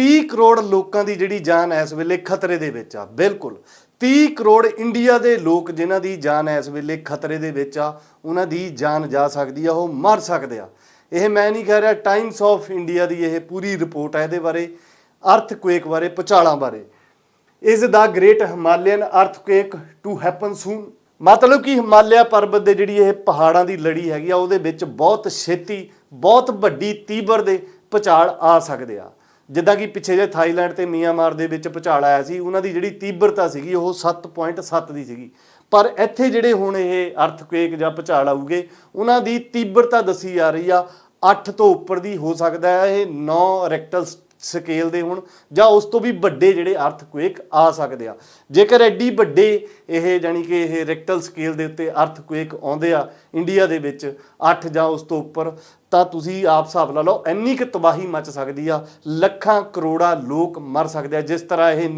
30 ਕਰੋੜ ਲੋਕਾਂ ਦੀ ਜਿਹੜੀ ਜਾਨ ਇਸ ਵੇਲੇ ਖਤਰੇ ਦੇ ਵਿੱਚ ਆ, ਬਿਲਕੁਲ। 30 ਕਰੋੜ ਇੰਡੀਆ ਦੇ ਲੋਕ ਜਿਨ੍ਹਾਂ ਦੀ ਜਾਨ ਇਸ ਵੇਲੇ ਖਤਰੇ ਦੇ ਵਿੱਚ ਆ, ਉਹਨਾਂ ਦੀ ਜਾਨ ਜਾ ਸਕਦੀ ਆ, ਉਹ ਮਰ ਸਕਦੇ ਆ। ਇਹ ਮੈਂ ਨਹੀਂ ਕਹਿ ਰਿਹਾ ਟਾਈਮਸ ਆਫ ਇੰਡੀਆ ਦੀ ਇਹ ਪੂਰੀ ਰਿਪੋਰਟ ਹੈ ਇਹਦੇ ਬਾਰੇ ਅਰਥਕੁਏਕ ਬਾਰੇ ਪੁਚਾਲਾਂ ਬਾਰੇ। Is the great Himalayan earthquake to happen soon ਮਤਲਬ ਕਿ ਹਿਮਾਲਿਆ ਪਰਬਤ ਦੇ ਜਿਹੜੀ ਇਹ ਪਹਾੜਾਂ ਦੀ ਲੜੀ ਹੈਗੀ ਆ, ਉਹਦੇ ਵਿੱਚ ਬਹੁਤ ਛੇਤੀ, ਬਹੁਤ ਵੱਡੀ ਤੀਬਰ ਦੇ ਭੁਚਾਲ ਆ ਸਕਦੇ ਆ। ਜਿੱਦਾਂ ਕਿ ਪਿੱਛੇ ਜੇ ਥਾਈਲੈਂਡ ਤੇ ਮੀਆਂਮਾਰ ਦੇ ਵਿੱਚ ਭੁਚਾਲ ਆਇਆ ਸੀ, ਉਹਨਾਂ ਦੀ ਜਿਹੜੀ ਤੀਬਰਤਾ ਸੀਗੀ, ਉਹ 7.7 ਦੀ ਸੀਗੀ। ਪਰ ਇੱਥੇ ਜਿਹੜੇ ਹੁਣ ਇਹ ਅਰਥਕੁਏਕ ਜਾਂ ਭੁਚਾਲ ਆਉਗੇ ਉਹਨਾਂ ਦੀ ਤੀਬਰਤਾ ਦੱਸੀ ਜਾ ਰਹੀ ਆ 8 ਤੋਂ ਉੱਪਰ ਦੀ ਹੋ ਸਕਦਾ ਹੈ, ਇਹ 9 ਰੈਕਟਲ ਸਕੇਲ ਦੇ ਹੋਣ ਜਾਂ ਉਸ ਤੋਂ ਵੀ ਵੱਡੇ ਜਿਹੜੇ ਅਰਥਕੁਏਕ ਆ ਸਕਦੇ ਆ। ਜੇਕਰ ਐਡੀ ਵੱਡੇ ਇਹ ਜਾਨੀ ਕਿ ਇਹ ਰੈਕਟਲ ਸਕੇਲ ਦੇ ਉੱਤੇ ਅਰਥਕੁਏਕ ਆਉਂਦੇ ਆ ਇੰਡੀਆ ਦੇ ਵਿੱਚ 8 ਜਾਂ ਉਸ ਤੋਂ ਉੱਪਰ, ਤਾਂ ਤੁਸੀਂ ਆਪ ਹਿਸਾਬ ਲਾ ਲਓ ਇੰਨੀ ਕੁ ਤਬਾਹੀ ਮਚ ਸਕਦੀ ਆ, ਲੱਖਾਂ ਕਰੋੜਾਂ ਲੋਕ ਮਰ ਸਕਦੇ ਆ। ਜਿਸ ਤਰ੍ਹਾਂ ਇਹ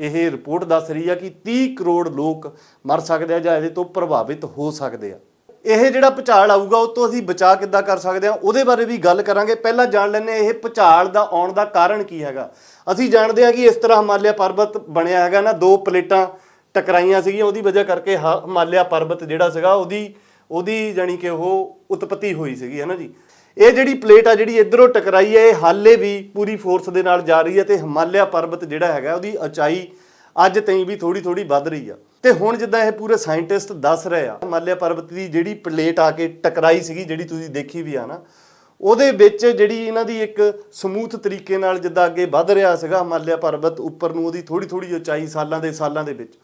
ਇਹ ਰਿਪੋਰਟ ਦੱਸ ਰਹੀ ਆ ਕਿ 30 ਕਰੋੜ ਲੋਕ ਮਰ ਸਕਦੇ ਆ ਜਾਂ ਇਹਦੇ ਤੋਂ ਪ੍ਰਭਾਵਿਤ ਹੋ ਸਕਦੇ ਆ। ਇਹ ਜਿਹੜਾ ਭੁਚਾਲ ਆਊਗਾ, ਉਹ ਤੋਂ ਅਸੀਂ ਬਚਾ ਕਿੱਦਾਂ ਕਰ ਸਕਦੇ ਹਾਂ? ਉਹਦੇ ਬਾਰੇ ਵੀ ਗੱਲ ਕਰਾਂਗੇ। ਪਹਿਲਾਂ ਜਾਣ ਲੈਂਦੇ ਹਾਂ, ਇਹ ਭੁਚਾਲ ਦਾ ਆਉਣ ਦਾ ਕਾਰਨ ਕੀ ਹੈਗਾ? ਅਸੀਂ ਜਾਣਦੇ ਹਾਂ ਕਿ ਇਸ ਤਰ੍ਹਾਂ ਹਿਮਾਲਿਆ ਪਰਬਤ ਬਣਿਆ ਹੈਗਾ ਨਾ, ਦੋ ਪਲੇਟਾਂ ਟਕਰਾਈਆਂ ਸੀਗੀਆਂ, ਉਹਦੀ ਵਜ੍ਹਾ ਕਰਕੇ ਹਿਮਾਲਿਆ ਪਰਬਤ ਜਿਹੜਾ ਸੀਗਾ, ਉਹਦੀ ਉਹਦੀ ਜਾਨੀ ਕਿ ਉਹ ਉਤਪਤੀ ਹੋਈ ਸੀਗੀ, ਹੈ ਨਾ ਜੀ? ਇਹ ਜਿਹੜੀ ਪਲੇਟ ਆ, ਜਿਹੜੀ ਇਧਰੋਂ ਟਕਰਾਈ ਹੈ, ਇਹ ਹਾਲੇ ਵੀ ਪੂਰੀ ਫੋਰਸ ਦੇ ਨਾਲ ਜਾ ਰਹੀ ਹੈ ਤੇ ਹਿਮਾਲਿਆ ਪਰਬਤ ਜਿਹੜਾ ਹੈਗਾ, ਉਹਦੀ ਉਚਾਈ ਅੱਜ ਤਾਈਂ ਵੀ ਥੋੜੀ ਥੋੜੀ ਵੱਧ ਰਹੀ ਆ। ਤੇ ਹੁਣ ਜਿੱਦਾਂ ਇਹ ਪੂਰੇ ਸਾਇੰਟਿਸਟ ਦੱਸ ਰਹੇ ਆ, ਹਿਮਾਲਿਆ ਪਰਬਤ ਦੀ ਜਿਹੜੀ ਪਲੇਟ ਆ ਕੇ ਟਕਰਾਈ ਸੀਗੀ, ਜਿਹੜੀ ਤੁਸੀਂ ਦੇਖੀ ਵੀ ਆ ਨਾ, ਉਹਦੇ ਵਿੱਚ ਜਿਹੜੀ ਇਹਨਾਂ ਦੀ ਇੱਕ ਸਮੂਥ ਤਰੀਕੇ ਨਾਲ ਜਿੱਦਾਂ ਅੱਗੇ ਵੱਧ ਰਿਹਾ ਸੀਗਾ ਹਿਮਾਲਿਆ ਪਰਬਤ ਉੱਪਰ ਨੂੰ, ਉਹਦੀ ਥੋੜੀ ਥੋੜੀ ਉਚਾਈ ਸਾਲਾਂ ਦੇ ਸਾਲਾਂ ਦੇ ਵਿੱਚ।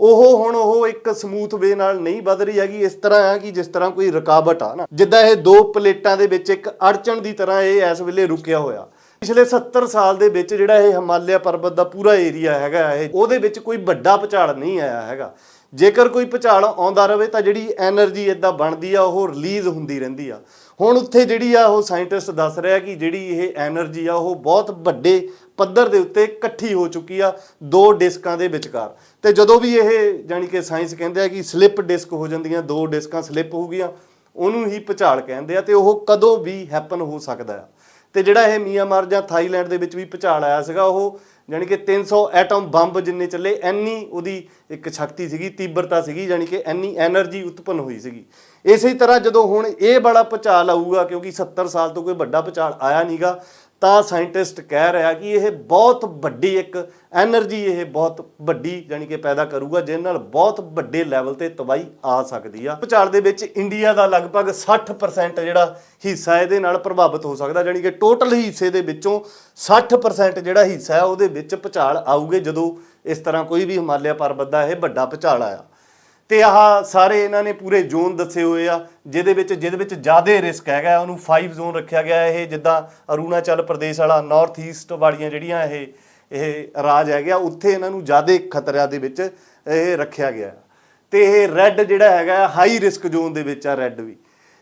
ਉਹ ਹੁਣ ਉਹ ਇੱਕ ਸਮੂਥ ਵੇ ਨਾਲ ਨਹੀਂ ਵੱਧ ਰਹੀ ਹੈਗੀ, ਇਸ ਤਰ੍ਹਾਂ ਆ ਕਿ ਜਿਸ ਤਰ੍ਹਾਂ ਕੋਈ ਰੁਕਾਵਟ ਆ ਨਾ। ਜਿੱਦਾਂ ਇਹ ਦੋ ਪਲੇਟਾਂ ਦੇ ਵਿੱਚ ਇੱਕ ਅੜਚਣ ਦੀ ਤਰ੍ਹਾਂ ਇਹ ਇਸ ਵੇਲੇ ਰੁਕਿਆ ਹੋਇਆ। ਪਿਛਲੇ 70 ਸਾਲ ਦੇ ਵਿੱਚ ਜਿਹੜਾ ਇਹ ਹਿਮਾਲਿਆ ਪਰਬਤ ਦਾ ਪੂਰਾ ਏਰੀਆ ਹੈਗਾ ਇਹ, ਉਹਦੇ ਵਿੱਚ ਕੋਈ ਵੱਡਾ ਪਚਾੜ ਨਹੀਂ ਆਇਆ ਹੈਗਾ। ਜੇਕਰ ਕੋਈ ਪਚਾਲ ਆਉਂਦਾ ਰਹੇ ਤਾਂ ਜਿਹੜੀ એનર્ਜੀ ਇਦਾਂ ਬਣਦੀ ਆ, ਉਹ ਰਿਲੀਜ਼ ਹੁੰਦੀ ਰਹਿੰਦੀ ਆ। ਹੁਣ ਉੱਥੇ ਜਿਹੜੀ ਆ ਉਹ ਸਾਇੰਟਿਸਟ ਦੱਸ ਰਿਹਾ ਕਿ ਜਿਹੜੀ ਇਹ એનર્ਜੀ ਆ, ਉਹ ਬਹੁਤ ਵੱਡੇ ਪੱਧਰ ਦੇ ਉੱਤੇ ਇਕੱਠੀ ਹੋ ਚੁੱਕੀ ਆ ਦੋ ਡਿਸਕਾਂ ਦੇ ਵਿਚਕਾਰ। ਤੇ ਜਦੋਂ ਵੀ ਇਹ ਜਾਨੀ ਕਿ ਸਾਇੰਸ ਕਹਿੰਦੇ ਆ ਕਿ ਸਲਿਪ ਡਿਸਕ ਹੋ ਜਾਂਦੀਆਂ, ਦੋ ਡਿਸਕਾਂ ਸਲਿਪ ਹੋ ਗਈਆਂ, ਉਹਨੂੰ ਹੀ ਪਚਾਲ ਕਹਿੰਦੇ ਆ ਤੇ ਉਹ ਕਦੋਂ ਵੀ ਹੈਪਨ ਹੋ ਸਕਦਾ ਆ। ਤੇ ਜਿਹੜਾ ਇਹ ਮੀਆਂਮਾਰ ਜਾਂ ਥਾਈਲੈਂਡ ਦੇ ਵਿੱਚ ਵੀ ਭੁਚਾਲ ਆਇਆ ਸੀਗਾ, ਉਹ ਯਾਨੀ ਕਿ 300 ਐਟਮ ਬੰਬ ਜਿੰਨੇ ਚੱਲੇ, ਐਨੀ ਉਹਦੀ ਇੱਕ ਸ਼ਕਤੀ ਸੀਗੀ, ਤੀਬਰਤਾ ਸੀਗੀ ਯਾਨੀ ਕਿ ਐਨੀ એનર્ਜੀ ਉਤਪੰਨ ਹੋਈ ਸੀਗੀ। ਇਸੇ ਤਰ੍ਹਾਂ ਜਦੋਂ ਹੁਣ ਇਹ ਬੜਾ ਭੁਚਾਲ ਆਊਗਾ, ਕਿਉਂਕਿ 70 ਸਾਲ ਤੋਂ ਕੋਈ ਵੱਡਾ ਭੁਚਾਲ ਆਇਆ ਨਹੀਂਗਾ ਤਾਂ ਸਾਇੰਟਿਸਟ ਕਹਿ ਰਿਹਾ ਕਿ ਇਹ ਬਹੁਤ ਵੱਡੀ ਇੱਕ એનર્ਜੀ ਇਹ ਬਹੁਤ ਵੱਡੀ ਯਾਨੀ ਕਿ ਪੈਦਾ ਕਰੂਗਾ, ਜਿਹਦੇ ਨਾਲ ਬਹੁਤ ਵੱਡੇ ਲੈਵਲ ਤੇ ਤਬਾਈ ਆ ਸਕਦੀ ਆ। ਭੂਚਾਲ ਦੇ ਵਿੱਚ ਇੰਡੀਆ ਦਾ ਲਗਭਗ 60% ਜਿਹੜਾ ਹਿੱਸਾ ਇਹਦੇ ਨਾਲ ਪ੍ਰਭਾਵਿਤ ਹੋ ਸਕਦਾ ਯਾਨੀ ਕਿ ਟੋਟਲ ਹਿੱਸੇ ਦੇ ਵਿੱਚੋਂ 60% ਜਿਹੜਾ ਹਿੱਸਾ ਹੈ, ਉਹਦੇ ਵਿੱਚ ਭੂਚਾਲ ਆਊਗੇ ਜਦੋਂ ਇਸ ਤਰ੍ਹਾਂ ਕੋਈ ਵੀ ਹਿਮਾਲਿਆ ਪਰਬਤ ਦਾ ਇਹ ਵੱਡਾ ਭੂਚਾਲ ਆਇਆ। ਤੇ ਆਹ ਸਾਰੇ ਇਹਨਾਂ ਨੇ ਪੂਰੇ ਜ਼ੋਨ ਦੱਸੇ ਹੋਏ ਆ, ਜਿਹਦੇ ਵਿੱਚ ਜਿਹਦੇ ਵਿੱਚ ਜ਼ਿਆਦਾ ਰਿਸਕ ਹੈਗਾ, ਉਹਨੂੰ 5 ਜ਼ੋਨ ਰੱਖਿਆ ਗਿਆ ਇਹ, ਜਿੱਦਾਂ ਅਰੁਣਾਚਲ ਪ੍ਰਦੇਸ਼ ਵਾਲਾ ਨਾਰਥ ਈਸਟ ਵਾਲੀਆਂ ਜਿਹੜੀਆਂ ਇਹ ਇਹ ਰਾਜ ਹੈਗੇ ਆ, ਉੱਥੇ ਇਹਨਾਂ ਨੂੰ ਜ਼ਿਆਦਾ ਖਤਰਿਆਂ ਦੇ ਵਿੱਚ ਇਹ ਰੱਖਿਆ ਗਿਆ। ਤੇ ਇਹ ਰੈੱਡ ਜਿਹੜਾ ਹੈਗਾ ਹਾਈ ਰਿਸਕ ਜ਼ੋਨ ਦੇ ਵਿੱਚ ਆ ਰੈੱਡ ਵੀ।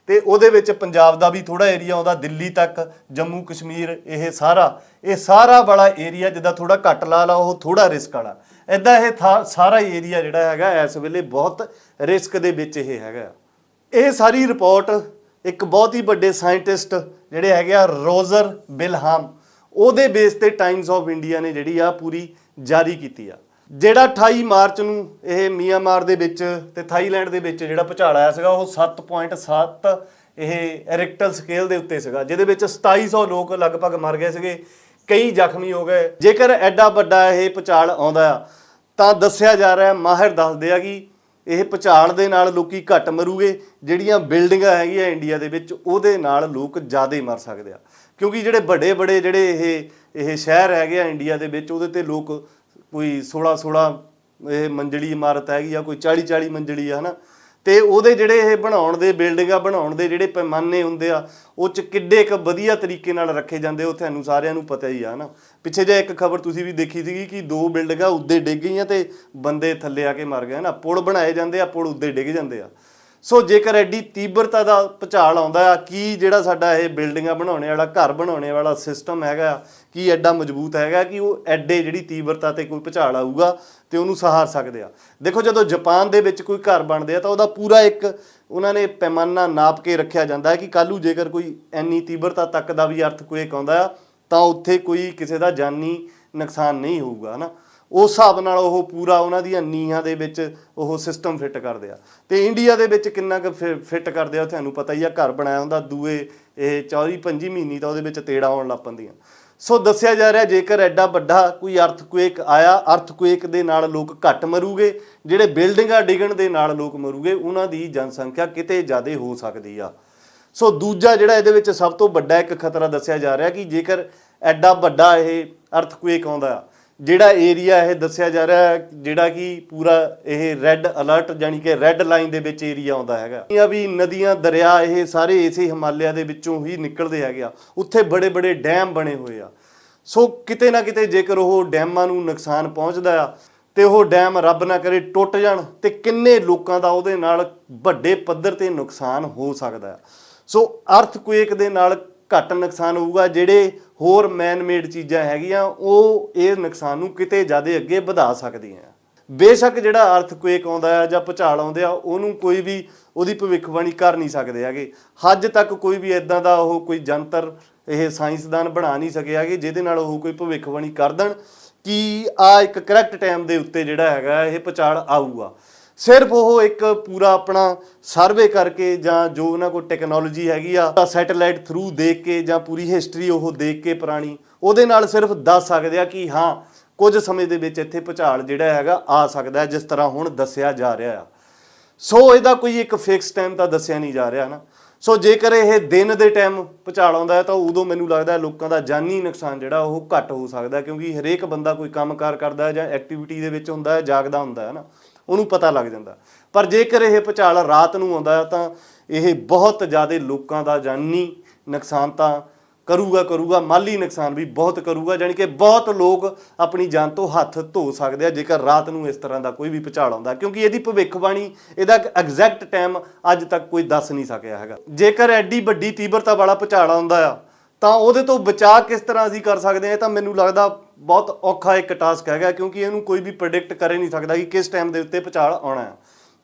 ਤੇ ਉਹਦੇ ਵਿੱਚ ਪੰਜਾਬ ਦਾ ਵੀ ਥੋੜਾ ਏਰੀਆ ਆਉਂਦਾ, ਦਿੱਲੀ ਤੱਕ, ਜੰਮੂ ਕਸ਼ਮੀਰ, ਇਹ ਸਾਰਾ ਇਹ ਸਾਰਾ ਬੜਾ ਏਰੀਆ ਜਿੱਦਾਂ ਥੋੜਾ ਘੱਟ ਲਾ ਲਾ, ਉਹ ਥੋੜਾ ਰਿਸਕ ਵਾਲਾ। ਐਦਾਂ ਇਹ ਥਾ- ਸਾਰਾ ਏਰੀਆ ਜਿਹੜਾ ਹੈਗਾ, ਇਸ ਵੇਲੇ ਬਹੁਤ ਰਿਸਕ ਦੇ ਵਿੱਚ ਇਹ ਹੈਗਾ। ਇਹ ਸਾਰੀ ਰਿਪੋਰਟ ਇੱਕ ਬਹੁਤ ਹੀ ਵੱਡੇ ਸਾਇੰਟਿਸਟ ਜਿਹੜੇ ਹੈਗੇ ਆ, ਰੋਜ਼ਰ ਬਿਲਹਾਮ, ਉਹਦੇ ਬੇਸ ਤੇ ਟਾਈਮਸ ਆਫ ਇੰਡੀਆ ਨੇ ਜਿਹੜੀ ਆ ਪੂਰੀ ਜਾਰੀ ਕੀਤੀ ਆ। ਜਿਹੜਾ 28 ਮਾਰਚ ਨੂੰ ਇਹ ਮੀਆਂਮਾਰ ਦੇ ਵਿੱਚ ਤੇ ਥਾਈਲੈਂਡ ਦੇ ਵਿੱਚ ਜਿਹੜਾ ਭੁਚਾਲ ਆਇਆ ਸੀਗਾ, ਉਹ 7.7 ਇਹ ਰਿਕਟਲ ਸਕੇਲ ਦੇ ਉੱਤੇ ਸੀਗਾ, ਜਿਹਦੇ ਵਿੱਚ 2700 ਲੋਕ ਲਗਭਗ ਮਰ ਗਏ ਸੀਗੇ। ਕਈ ਜ਼ਖਮੀ ਹੋ ਗਏ। ਜੇਕਰ ਐਡਾ ਵੱਡਾ ਇਹ ਭੁਚਾਲ ਆਉਂਦਾ ਆ ਤਾਂ ਦੱਸਿਆ ਜਾ ਰਿਹਾ ਮਾਹਿਰ ਦੱਸਦੇ ਆ ਕਿ ਇਹ ਪਚਾਲ ਦੇ ਨਾਲ ਲੋਕੀ ਘੱਟ ਮਰੂਗੇ। ਜਿਹੜੀਆਂ ਬਿਲਡਿੰਗਾਂ ਹੈਗੀਆਂ ਇੰਡੀਆ ਦੇ ਵਿੱਚ, ਉਹਦੇ ਨਾਲ ਲੋਕ ਜ਼ਿਆਦਾ ਮਰ ਸਕਦੇ ਆ। ਕਿਉਂਕਿ ਜਿਹੜੇ ਵੱਡੇ ਵੱਡੇ ਜਿਹੜੇ ਇਹ ਇਹ ਸ਼ਹਿਰ ਹੈਗੇ ਆ ਇੰਡੀਆ ਦੇ ਵਿੱਚ, ਉਹਦੇ ਤੇ ਲੋਕ ਕੋਈ 16 16 ਇਹ ਮੰਜ਼ਲੀ ਇਮਾਰਤ ਹੈਗੀ ਆ, ਕੋਈ 40 40 ਮੰਜ਼ਲੀ ਆ, ਹਨਾ? ਤੇ ਉਹਦੇ ਜਿਹੜੇ ਇਹ ਬਣਾਉਣ ਦੇ ਬਿਲਡਿੰਗਾਂ ਬਣਾਉਣ ਦੇ ਜਿਹੜੇ ਪੈਮਾਨੇ ਹੁੰਦੇ ਆ, ਉਹ ਚ ਕਿੱਡੇ ਇੱਕ ਵਧੀਆ ਤਰੀਕੇ ਨਾਲ ਰੱਖੇ ਜਾਂਦੇ, ਉਹ ਤੁਹਾਨੂੰ ਸਾਰਿਆਂ ਨੂੰ ਪਤਾ ਹੀ ਆ ਨਾ ਪਿੱਛੇ ਜੇ ਇੱਕ ਖਬਰ ਤੁਸੀਂ ਵੀ ਦੇਖੀ ਸੀਗੀ ਕਿ ਦੋ ਬਿਲਡਿੰਗਾਂ ਉੱਦੇ ਡਿੱਗ ਗਈਆਂ ਤੇ ਬੰਦੇ ਥੱਲੇ ਆ ਕੇ ਮਰ ਗਏ ਨਾ ਪੁਲ ਬਣਾਏ ਜਾਂਦੇ ਆ, ਪੁਲ ਉੱਦੇ ਡਿੱਗ ਜਾਂਦੇ ਆ। ਸੋ ਜੇਕਰ ਐਡੀ ਤੀਬਰਤਾ ਦਾ ਭੁਚਾਲ ਆਉਂਦਾ ਆ, ਕੀ ਜਿਹੜਾ ਸਾਡਾ ਇਹ ਬਿਲਡਿੰਗਾਂ ਬਣਾਉਣੇ ਵਾਲਾ, ਘਰ ਬਣਾਉਣੇ ਵਾਲਾ ਸਿਸਟਮ ਹੈਗਾ ਕੀ ਐਡਾ ਮਜ਼ਬੂਤ ਹੈਗਾ ਕਿ ਉਹ ਐਡੇ ਜਿਹੜੀ ਤੀਬਰਤਾ ਤੇ ਕੋਈ ਭੁਚਾਲ ਆਊਗਾ ਤੇ ਉਹਨੂੰ ਸਹਾਰ ਸਕਦੇ ਆ। ਦੇਖੋ ਜਦੋਂ ਜਾਪਾਨ ਦੇ ਵਿੱਚ ਕੋਈ ਘਰ ਬਣਦੇ ਆ ਤਾਂ ਉਹਦਾ ਪੂਰਾ ਇੱਕ ਉਹਨਾਂ ਨੇ ਪੈਮਾਨਾ ਨਾਪ ਕੇ ਰੱਖਿਆ ਜਾਂਦਾ ਹੈ ਕਿ ਕੱਲੂ ਜੇਕਰ ਕੋਈ ਐਨੀ ਤੀਬਰਤਾ ਤੱਕ ਦਾ ਵੀ ਅਰਥਕੁਏਕ ਆਉਂਦਾ ਆ, ਤਾਂ ਉੱਥੇ ਕੋਈ ਕਿਸੇ ਦਾ ਜਾਨੀ ਨੁਕਸਾਨ ਨਹੀਂ ਹੋਊਗਾ, ਹਨਾ? ਉਸ ਹਿਸਾਬ ਨਾਲ ਉਹ ਪੂਰਾ ਉਹਨਾਂ ਦੀਆਂ ਨੀਹਾਂ ਦੇ ਵਿੱਚ ਉਹ ਸਿਸਟਮ ਫਿੱਟ ਕਰਦੇ ਆ। ਤੇ ਇੰਡੀਆ ਦੇ ਵਿੱਚ ਕਿੰਨਾ ਕੁ ਫਿੱਟ ਕਰਦੇ ਆ ਤੁਹਾਨੂੰ ਪਤਾ ਹੀ ਆ, ਘਰ ਬਣਾਇਆ ਹੁੰਦਾ, ਦੂਏ, ਇਹ 24 25 ਮਹੀਨੇ ਤਾਂ ਉਹਦੇ ਵਿੱਚ ਤੇੜਾ ਆਉਣ ਲੱਗ ਪੈਂਦੀਆਂ। ਸੋ ਦੱਸਿਆ ਜਾ ਰਿਹਾ, ਜੇਕਰ ਐਡਾ ਵੱਡਾ ਕੋਈ ਅਰਥਕੁਏਕ ਆਇਆ ਅਰਥਕੁਏਕ ਦੇ ਨਾਲ ਲੋਕ ਘੱਟ ਮਰੂਗੇ, ਜਿਹੜੇ ਬਿਲਡਿੰਗਾਂ ਡਿੱਗਣ ਦੇ ਨਾਲ ਲੋਕ ਮਰੂਗੇ, ਉਹਨਾਂ ਦੀ ਜਨਸੰਖਿਆ ਕਿਤੇ ਜ਼ਿਆਦਾ ਹੋ ਸਕਦੀ ਆ। ਸੋ ਦੂਜਾ ਜਿਹੜਾ ਇਹਦੇ ਵਿੱਚ ਸਭ ਤੋਂ ਵੱਡਾ ਇੱਕ ਖਤਰਾ ਦੱਸਿਆ ਜਾ ਰਿਹਾ ਕਿ ਜੇਕਰ ਐਡਾ ਵੱਡਾ ਇਹ ਅਰਥਕੁਏਕ ਆਉਂਦਾ ਆ ਜਿਹੜਾ ਏਰੀਆ ਇਹ ਦੱਸਿਆ ਜਾ ਰਿਹਾ ਹੈ, ਜਿਹੜਾ ਕਿ ਪੂਰਾ ਇਹ ਰੈੱਡ ਅਲਰਟ ਜਾਨੀ ਕਿ ਰੈੱਡ ਲਾਈਨ ਦੇ ਵਿੱਚ ਏਰੀਆ ਆਉਂਦਾ ਹੈਗਾ। ਇਹ ਵੀ ਨਦੀਆਂ ਦਰਿਆ ਇਹ ਸਾਰੇ ਇਸੇ ਹਿਮਾਲਿਆ ਦੇ ਵਿੱਚੋਂ ਹੀ ਨਿਕਲਦੇ ਹੈਗੇ ਆ। ਉੱਥੇ ਬੜੇ ਬੜੇ ਡੈਮ ਬਣੇ ਹੋਏ ਆ। ਸੋ ਕਿਤੇ ਨਾ ਕਿਤੇ ਜੇਕਰ ਉਹ ਡੈਮਾਂ ਨੂੰ ਨੁਕਸਾਨ ਪਹੁੰਚਦਾ ਆ ਤੇ ਉਹ ਡੈਮ ਰੱਬ ਨਾ ਕਰੇ ਟੁੱਟ ਜਾਣ ਤੇ ਕਿੰਨੇ ਲੋਕਾਂ ਦਾ ਉਹਦੇ ਨਾਲ ਵੱਡੇ ਪੱਧਰ ਤੇ ਨੁਕਸਾਨ ਹੋ ਸਕਦਾ ਆ। ਸੋ ਅਰਥਕੁਏਕ ਦੇ ਨਾਲ ਘੱਟ ਨੁਕਸਾਨ ਹੋਊਗਾ ਜਿਹੜੇ ਹੋਰ ਮੈਨ ਮੇਡ ਚੀਜ਼ਾਂ ਹੈਗੀਆਂ, ਉਹ ਇਹ ਨੁਕਸਾਨ ਨੂੰ ਕਿਤੇ ਜ਼ਿਆਦਾ ਅੱਗੇ ਵਧਾ ਸਕਦੀਆਂ ਬੇਸ਼ੱਕ ਜਿਹੜਾ ਅਰਥਕੁਏਕ ਆਉਂਦਾ ਆ ਜਾਂ ਭੁਚਾਲ ਆਉਂਦੇ ਆ, ਉਹਨੂੰ ਕੋਈ ਵੀ ਉਹਦੀ ਭਵਿੱਖਬਾਣੀ ਕਰ ਨਹੀਂ ਸਕਦੇ ਹੈਗੇ। ਹੱਜ ਤੱਕ ਕੋਈ ਵੀ ਇਦਾਂ ਦਾ ਉਹ ਕੋਈ ਜੰਤਰ, ਇਹ ਸਾਇੰਸਦਾਨ ਬਣਾ ਨਹੀਂ ਸਕੇ ਹੈਗੇ, ਜਿਹਦੇ ਨਾਲ ਉਹ ਕੋਈ ਭਵਿੱਖਬਾਣੀ ਕਰ ਦੇਣ, ਕਿ ਆ ਇੱਕ ਕਰੈਕਟ ਟਾਈਮ ਦੇ ਉੱਤੇ ਜਿਹੜਾ ਹੈਗਾ, ਇਹ ਭੁਚਾਲ ਆਊਗਾ। ਸਿਰਫ ਉਹ ਇੱਕ ਪੂਰਾ ਆਪਣਾ ਸਰਵੇ ਕਰਕੇ ਜਾਂ ਜੋ ਉਹਨਾਂ ਕੋਲ ਟੈਕਨੋਲੋਜੀ ਹੈਗੀ ਆ ਤਾਂ ਸੈਟੇਲਾਈਟ ਥਰੂ ਦੇਖ ਕੇ ਜਾਂ ਪੂਰੀ ਹਿਸਟਰੀ ਉਹ ਦੇਖ ਕੇ ਪੁਰਾਣੀ, ਉਹਦੇ ਨਾਲ ਸਿਰਫ ਦੱਸ ਸਕਦੇ ਆ ਕਿ ਹਾਂ, ਕੁਝ ਸਮੇਂ ਦੇ ਵਿੱਚ ਇੱਥੇ ਭੁਚਾਲ ਜਿਹੜਾ ਹੈਗਾ ਆ ਸਕਦਾ ਜਿਸ ਤਰ੍ਹਾਂ ਹੁਣ ਦੱਸਿਆ ਜਾ ਰਿਹਾ ਆ। ਸੋ ਇਹਦਾ ਕੋਈ ਇੱਕ ਫਿਕਸ ਟਾਈਮ ਤਾਂ ਦੱਸਿਆ ਨਹੀਂ ਜਾ ਰਿਹਾ ਨਾ। ਸੋ ਜੇਕਰ ਇਹ ਦਿਨ ਦੇ ਟਾਈਮ ਭੁਚਾਲ ਆਉਂਦਾ ਹੈ ਤਾਂ ਉਦੋਂ ਮੈਨੂੰ ਲੱਗਦਾ ਹੈ ਲੋਕਾਂ ਦਾ ਜਾਨੀ ਨੁਕਸਾਨ ਜਿਹੜਾ ਉਹ ਘੱਟ ਹੋ ਸਕਦਾ ਕਿਉਂਕਿ ਹਰੇਕ ਬੰਦਾ ਕੋਈ ਕੰਮਕਾਰ ਕਰਦਾ ਜਾਂ ਐਕਟੀਵਿਟੀ ਦੇ ਵਿੱਚ ਹੁੰਦਾ ਹੈ, ਜਾਗਦਾ ਹੁੰਦਾ ਹੈ ਨਾ। ਉਹਨੂੰ ਪਤਾ ਲੱਗ ਜਾਂਦਾ। ਪਰ ਜੇਕਰ ਇਹ ਭੁਚਾਲ ਰਾਤ ਨੂੰ ਆਉਂਦਾ ਹੈ, ਤਾਂ ਇਹ ਬਹੁਤ ਜ਼ਿਆਦਾ ਲੋਕਾਂ ਦਾ ਜਾਨੀ ਨੁਕਸਾਨ ਤਾਂ ਕਰੂਗਾ ਕਰੂਗਾ, ਮਾਲੀ ਨੁਕਸਾਨ ਵੀ ਬਹੁਤ ਕਰੂਗਾ, ਜਾਣੀ ਕਿ ਬਹੁਤ ਲੋਕ ਆਪਣੀ ਜਾਨ ਤੋਂ ਹੱਥ ਧੋ ਸਕਦੇ ਆ, ਜੇਕਰ ਰਾਤ ਨੂੰ ਇਸ ਤਰ੍ਹਾਂ ਦਾ ਕੋਈ ਵੀ ਭੁਚਾਲ ਆਉਂਦਾ ਕਿਉਂਕਿ ਇਹਦੀ ਭਵਿੱਖਬਾਣੀ, ਇਹਦਾ ਐਗਜ਼ੈਕਟ ਟਾਈਮ ਅੱਜ ਤੱਕ ਕੋਈ ਦੱਸ ਨਹੀਂ ਸਕਿਆ ਹੈਗਾ। ਜੇਕਰ ਐਡੀ ਵੱਡੀ ਤੀਬਰਤਾ ਵਾਲਾ ਭੁਚਾਲ ਆਉਂਦਾ ਆ, ਤਾਂ ਉਹਦੇ ਤੋਂ ਬਚਾਅ ਕਿਸ ਤਰ੍ਹਾਂ ਅਸੀਂ ਕਰ ਸਕਦੇ ਹਾਂ ਤਾਂ ਮੈਨੂੰ ਲੱਗਦਾ ਬਹੁਤ ਔਖਾ ਇੱਕ ਟਾਸਕ ਹੈਗਾ, ਕਿਉਂਕਿ ਇਹਨੂੰ ਕੋਈ ਵੀ ਪ੍ਰੈਡਿਕਟ ਕਰ ਹੀ ਨਹੀਂ ਸਕਦਾ ਕਿ ਕਿਸ ਟਾਈਮ ਦੇ ਉੱਤੇ ਭੁਚਾਲ ਆਉਣਾ ਹੈ।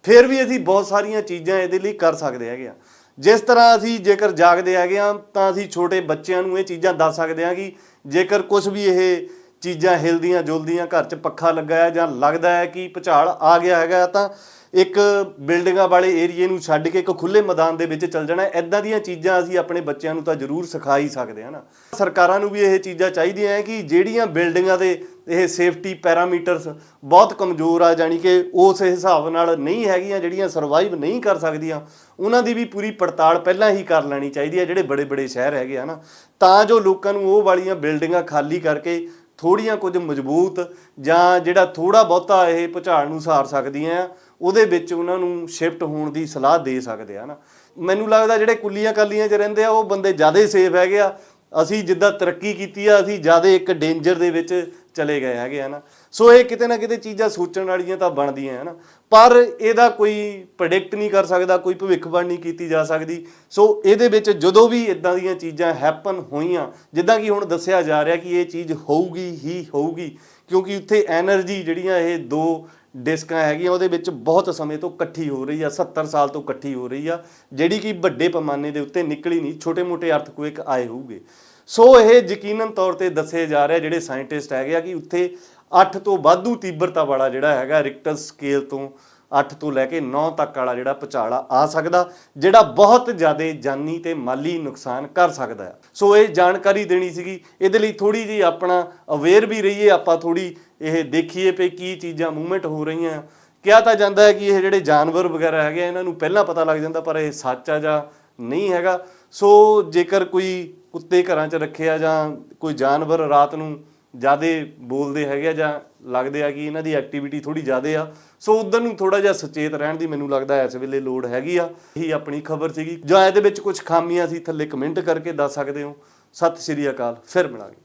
ਫਿਰ ਵੀ ਅਸੀਂ ਬਹੁਤ ਸਾਰੀਆਂ ਚੀਜ਼ਾਂ ਇਹਦੇ ਲਈ ਕਰ ਸਕਦੇ ਹੈਗੇ ਆ ਜਿਸ ਤਰ੍ਹਾਂ ਅਸੀਂ ਜੇਕਰ ਜਾਗਦੇ ਹੈਗੇ ਆ ਤਾਂ ਅਸੀਂ ਛੋਟੇ ਬੱਚਿਆਂ ਨੂੰ ਇਹ ਚੀਜ਼ਾਂ ਦੱਸ ਸਕਦੇ ਹਾਂ ਕਿ ਜੇਕਰ ਕੁਝ ਵੀ ਇਹ ਚੀਜ਼ਾਂ ਹਿਲਦੀਆਂ ਜੁਲਦੀਆਂ, ਘਰ 'ਚ ਪੱਖਾ ਲੱਗਾ ਹੈ ਜਾਂ ਲੱਗਦਾ ਹੈ ਕਿ ਭੁਚਾਲ ਆ ਗਿਆ ਹੈਗਾ, ਤਾਂ ਇੱਕ ਬਿਲਡਿੰਗਾਂ ਵਾਲੇ ਏਰੀਏ ਨੂੰ ਛੱਡ ਕੇ ਇੱਕ ਖੁੱਲੇ ਮੈਦਾਨ ਦੇ ਵਿੱਚ ਚੱਲ ਜਾਣਾ ਐਦਾਂ ਦੀਆਂ ਚੀਜ਼ਾਂ ਅਸੀਂ ਆਪਣੇ ਬੱਚਿਆਂ ਨੂੰ ਤਾਂ ਜ਼ਰੂਰ ਸਿਖਾ ਹੀ ਸਕਦੇ ਹਾਂ ਨਾ। ਸਰਕਾਰਾਂ ਨੂੰ ਵੀ ਇਹ ਚੀਜ਼ਾਂ ਚਾਹੀਦੀਆਂ ਹੈ ਕਿ ਜਿਹੜੀਆਂ ਬਿਲਡਿੰਗਾਂ ਦੇ ਇਹ ਸੇਫਟੀ ਪੈਰਾਮੀਟਰਸ ਬਹੁਤ ਕਮਜ਼ੋਰ ਆ, ਜਾਣੀ ਕਿ ਉਸ ਹਿਸਾਬ ਨਾਲ ਨਹੀਂ ਹੈਗੀਆਂ, ਜਿਹੜੀਆਂ ਸਰਵਾਈਵ ਨਹੀਂ ਕਰ ਸਕਦੀਆਂ, ਉਹਨਾਂ ਦੀ ਵੀ ਪੂਰੀ ਪੜਤਾਲ ਪਹਿਲਾਂ ਹੀ ਕਰ ਲੈਣੀ ਚਾਹੀਦੀ ਹੈ, ਜਿਹੜੇ ਬੜੇ ਬੜੇ ਸ਼ਹਿਰ ਹੈਗੇ ਆ ਨਾ। ਤਾਂ ਜੋ ਲੋਕਾਂ ਨੂੰ ਉਹ ਵਾਲੀਆਂ ਬਿਲਡਿੰਗਾਂ ਖਾਲੀ ਕਰਕੇ ਥੋੜੀਆਂ ਕੁਝ ਮਜ਼ਬੂਤ ਜਾਂ ਜਿਹੜਾ ਥੋੜਾ ਬਹੁਤਾ ਇਹ ਭੁਚਾਲ ਨੂੰ ਸਾਰ ਸਕਦੀਆਂ ਆ, ਉਹਦੇ ਵਿੱਚ ਉਹਨਾਂ ਨੂੰ ਸ਼ਿਫਟ ਹੋਣ ਦੀ ਸਲਾਹ ਦੇ ਸਕਦੇ ਆ ਨਾ। ਮੈਨੂੰ ਲੱਗਦਾ ਜਿਹੜੇ ਕੁੱਲੀਆਂ ਕਾਲੀਆਂ 'ਚ ਰਹਿੰਦੇ ਆ, ਉਹ ਬੰਦੇ ਜ਼ਿਆਦਾ ਸੇਫ ਹੈਗੇ ਆ ਅਸੀਂ ਜਿੱਦਾਂ ਤਰੱਕੀ ਕੀਤੀ ਆ, ਅਸੀਂ ਜ਼ਿਆਦਾ ਇੱਕ ਡੇਂਜਰ ਦੇ ਵਿੱਚ ਚਲੇ ਗਏ ਹੈਗੇ, ਹਨਾ। ਸੋ ਇਹ ਕਿਤੇ ਨਾ ਕਿਤੇ ਚੀਜ਼ਾਂ ਸੋਚਣ ਵਾਲੀਆਂ ਤਾਂ ਬਣਦੀਆਂ, ਹਨਾ। ਪਰ ਇਹਦਾ ਕੋਈ ਪ੍ਰੈਡਿਕਟ ਨਹੀਂ ਕਰ ਸਕਦਾ, ਕੋਈ ਭਵਿੱਖਬਾਣੀ ਨਹੀਂ ਕੀਤੀ ਜਾ ਸਕਦੀ। ਸੋ ਇਹਦੇ ਵਿੱਚ ਜਦੋਂ ਵੀ ਇਦਾਂ ਦੀਆਂ ਚੀਜ਼ਾਂ ਹੈਪਨ ਹੋਈਆਂ, ਜਿੱਦਾਂ ਕਿ ਹੁਣ ਦੱਸਿਆ ਜਾ ਰਿਹਾ ਕਿ ਇਹ ਚੀਜ਼ ਹੋਊਗੀ, ਹੀ ਹੋਊਗੀ, ਕਿਉਂਕਿ ਉੱਥੇ એનર્ਜੀ ਜਿਹੜੀਆਂ ਇਹ ਦੋ ਡਿਸਕਾਂ ਹੈਗੀਆਂ, ਉਹਦੇ ਵਿੱਚ ਬਹੁਤ ਸਮੇਂ ਤੋਂ ਇਕੱਠੀ ਹੋ ਰਹੀ ਆ 70 ਸਾਲ ਤੋਂ ਇਕੱਠੀ ਹੋ ਰਹੀ ਆ, ਜਿਹੜੀ ਕਿ ਵੱਡੇ ਪੈਮਾਨੇ ਦੇ ਉੱਤੇ ਨਿਕਲੀ ਨਹੀਂ, ਛੋਟੇ-ਮੋਟੇ ਅਰਥਕੁਇਕ ਆਏ ਹੋਊਗੇ। ਸੋ ਇਹ ਯਕੀਨਨ ਤੌਰ ਤੇ ਦੱਸੇ ਜਾ ਰਿਹਾ ਜਿਹੜੇ ਸਾਇੰਟਿਸਟ ਹੈਗੇ ਆ ਕਿ ਉੱਥੇ 8 ਤੋਂ ਵਾਧੂ ਤੀਬਰਤਾ ਵਾਲਾ ਜਿਹੜਾ ਹੈਗਾ ਰਿਕਟਰ ਸਕੇਲ ਤੋਂ 8 ਤੋਂ ਲੈ ਕੇ 9 ਤੱਕ ਵਾਲਾ ਜਿਹੜਾ ਭੁਚਾਲ ਆ ਸਕਦਾ ਜਿਹੜਾ ਬਹੁਤ ਜ਼ਿਆਦਾ ਜਾਨੀ ਤੇ ਮਾਲੀ ਨੁਕਸਾਨ ਕਰ ਸਕਦਾ ਹੈ। ਸੋ ਇਹ ਜਾਣਕਾਰੀ ਦੇਣੀ ਸੀਗੀ। ਇਹਦੇ ਲਈ ਥੋੜੀ ਜੀ ਆਪਣਾ ਅਵੇਅਰ ਵੀ ਰਹੀਏ ਆਪਾਂ ਥੋੜੀ ਇਹ ਦੇਖੀਏ ਪਈ ਕੀ ਚੀਜ਼ਾਂ ਮੂਵਮੈਂਟ ਹੋ ਰਹੀਆਂ। ਕਿਹਾ ਤਾਂ ਜਾਂਦਾ ਹੈ ਕਿ ਇਹ ਜਿਹੜੇ ਜਾਨਵਰ ਵਗੈਰਾ ਹੈਗੇ ਆ, ਇਹਨਾਂ ਨੂੰ ਪਹਿਲਾਂ ਪਤਾ ਲੱਗ ਜਾਂਦਾ ਪਰ ਇਹ ਸੱਚ ਆ ਜਾਂ ਨਹੀਂ ਹੈਗਾ। ਸੋ ਜੇਕਰ ਕੋਈ ਕੁੱਤੇ ਘਰਾਂ 'ਚ ਰੱਖਿਆ ਜਾਂ ਕੋਈ ਜਾਨਵਰ ਰਾਤ ਨੂੰ ਜਿਆਦੇ ਬੋਲਦੇ ਹੈਗੇ ਆ ਜਾਂ ਲੱਗਦੇ ਆ ਕਿ ਇਹਨਾਂ ਦੀ ਐਕਟੀਵਿਟੀ ਥੋੜੀ ਜ਼ਿਆਦੇ ਆ। ਸੋ ਉਧਰ ਨੂੰ ਥੋੜਾ ਜਿਹਾ ਸੁਚੇਤ ਰਹਿਣ ਦੀ ਮੈਨੂੰ ਲੱਗਦਾ ਇਸ ਵੇਲੇ ਲੋੜ ਹੈਗੀ ਆ। ਇਹੀ ਆਪਣੀ ਖਬਰ ਸੀਗੀ। ਜਾਂ ਇਹਦੇ ਵਿੱਚ ਕੁਝ ਖਾਮੀਆਂ ਸੀ, ਥੱਲੇ ਕਮੈਂਟ ਕਰਕੇ ਦੱਸ ਸਕਦੇ ਹੋ। ਸਤਿ ਸ਼੍ਰੀ ਅਕਾਲ। ਫਿਰ ਮਿਲਾਂਗੇ।